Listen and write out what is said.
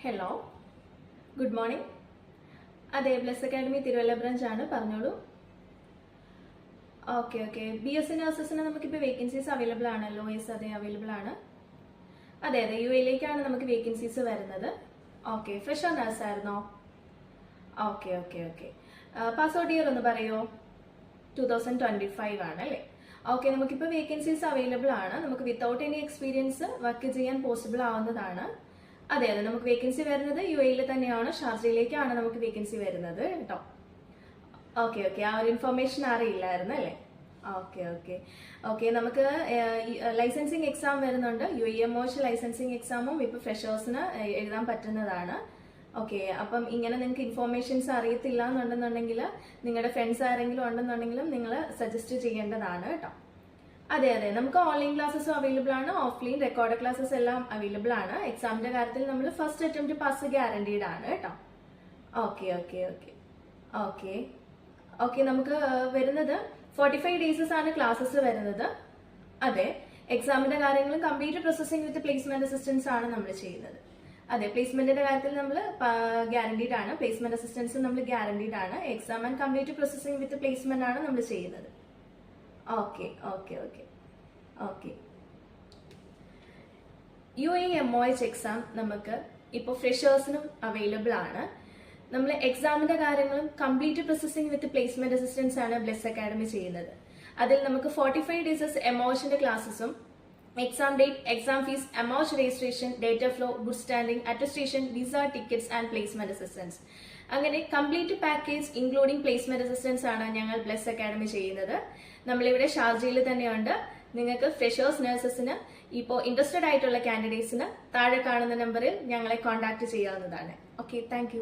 Hello good morning അതെ bless academy Thiruvalla branch ആണ്. പറഞ്ഞോളൂ. Okay okay B S C നഴ്സസിന് നമുക്കിപ്പോൾ വേക്കൻസീസ് അവൈലബിൾ ആണല്ലോ. എസ് അതെ അവൈലബിൾ ആണ്. അതെ അതെ യു എയിലേക്കാണ് നമുക്ക് വേക്കൻസീസ് വരുന്നത്. ഓക്കെ ഫ്രഷർ നഴ്സ് ആയിരുന്നോ? Okay okay okay pass out year ഒന്ന് പറയോ? ടു തൗസൻഡ് ട്വന്റി ഫൈവ് ആണ് അല്ലേ? ഓക്കെ നമുക്കിപ്പോൾ വേക്കൻസീസ് അവൈലബിൾ ആണ്. നമുക്ക് വിത്തൗട്ട് എനി എക്സ്പീരിയൻസ് വർക്ക് ചെയ്യാൻ പോസിബിൾ ആവുന്നതാണ്. അതെ അതെ. നമുക്ക് വേക്കൻസി വരുന്നത് യു എയിൽ തന്നെയാണ്. ഷാർജയിലേക്കാണ് നമുക്ക് വേക്കൻസി വരുന്നത് കേട്ടോ. ഓക്കെ ഓക്കെ ആ ഒരു ഇൻഫർമേഷൻ അറിയില്ലായിരുന്നു അല്ലേ? ഓക്കെ ഓക്കെ ഓക്കെ നമുക്ക് ലൈസൻസിങ് എക്സാം വരുന്നുണ്ട്. യു എം ഒച്ച് ലൈസൻസിങ് എക്സാമും ഇപ്പോൾ ഫ്രഷേഴ്സിന് എഴുതാൻ പറ്റുന്നതാണ്. ഓക്കെ അപ്പം ഇങ്ങനെ നിങ്ങൾക്ക് ഇൻഫോർമേഷൻസ് അറിയത്തില്ല എന്നുണ്ടെന്നുണ്ടെങ്കിൽ നിങ്ങളുടെ ഫ്രണ്ട്സ് ആരെങ്കിലും ഉണ്ടെന്നുണ്ടെങ്കിലും നിങ്ങൾ സജസ്റ്റ് ചെയ്യേണ്ടതാണ് കേട്ടോ. അതെ അതെ. നമുക്ക് ഓൺലൈൻ ക്ലാസ്സസും അവൈലബിൾ ആണ്. ഓഫ്ലൈൻ റെക്കോർഡ് ക്ലാസ്സസ് എല്ലാം അവൈലബിൾ ആണ്. എക്സാമിന്റെ കാര്യത്തിൽ നമ്മൾ ഫസ്റ്റ് അറ്റംപ്റ്റ് പാസ് ഗ്യാരണ്ടീഡ് ആണ് കേട്ടോ okay okay okay okay okay നമുക്ക് വരുന്നത് ഫോർട്ടി ഫൈവ് ഡേയ്സസ് ആണ് ക്ലാസ്സസ് വരുന്നത്. അതെ. എക്സാമിന്റെ കാര്യങ്ങളും computer processing with placement assistance ആണ് നമ്മൾ ചെയ്യുന്നത്. അതെ പ്ലേസ്മെന്റിന്റെ കാര്യത്തിൽ നമ്മൾ ഗ്യാരണ്ടീഡ് ആണ്. പ്ലേസ്മെന്റ് അസിസ്റ്റൻസ് നമ്മൾ ഗ്യാരണ്ടീഡ് ആണ്. Exam and computer processing with placement ആണ് നമ്മൾ ചെയ്യുന്നത്. Okay okay okay okay U A M O H exam നമുക്ക് ഇപ്പോൾ ഫ്രഷേഴ്സിനും അവൈലബിൾ ആണ്. നമ്മൾ എക്സാമിന്റെ കാര്യങ്ങളും complete processing with placement assistance ആണ് ബ്ലെസ് അക്കാഡമി ചെയ്യുന്നത്. അതിൽ നമുക്ക് ഫോർട്ടി ഫൈവ് ഡേയ്സസ് എമോഷന്റെ ക്ലാസ്സസും exam date exam fees amount registration data flow good standing attestation visa tickets and placement assistance അങ്ങനെ complete package including placement assistance ആണ് ഞങ്ങൾ plus academy ചെയ്യുന്നത്. നമ്മളിവിടെ ഷാർജയിൽ തന്നെയുണ്ട്. നിങ്ങൾക്ക് ഫ്രഷേഴ്സ് നഴ്സസിന് ഇപ്പോൾ ഇൻട്രസ്റ്റഡ് ആയിട്ടുള്ള കാൻഡിഡേറ്റ്സിന് താഴെ കാണുന്ന നമ്പറിൽ ഞങ്ങളെ കോൺടാക്ട് ചെയ്യാവുന്നതാണ്. Okay thank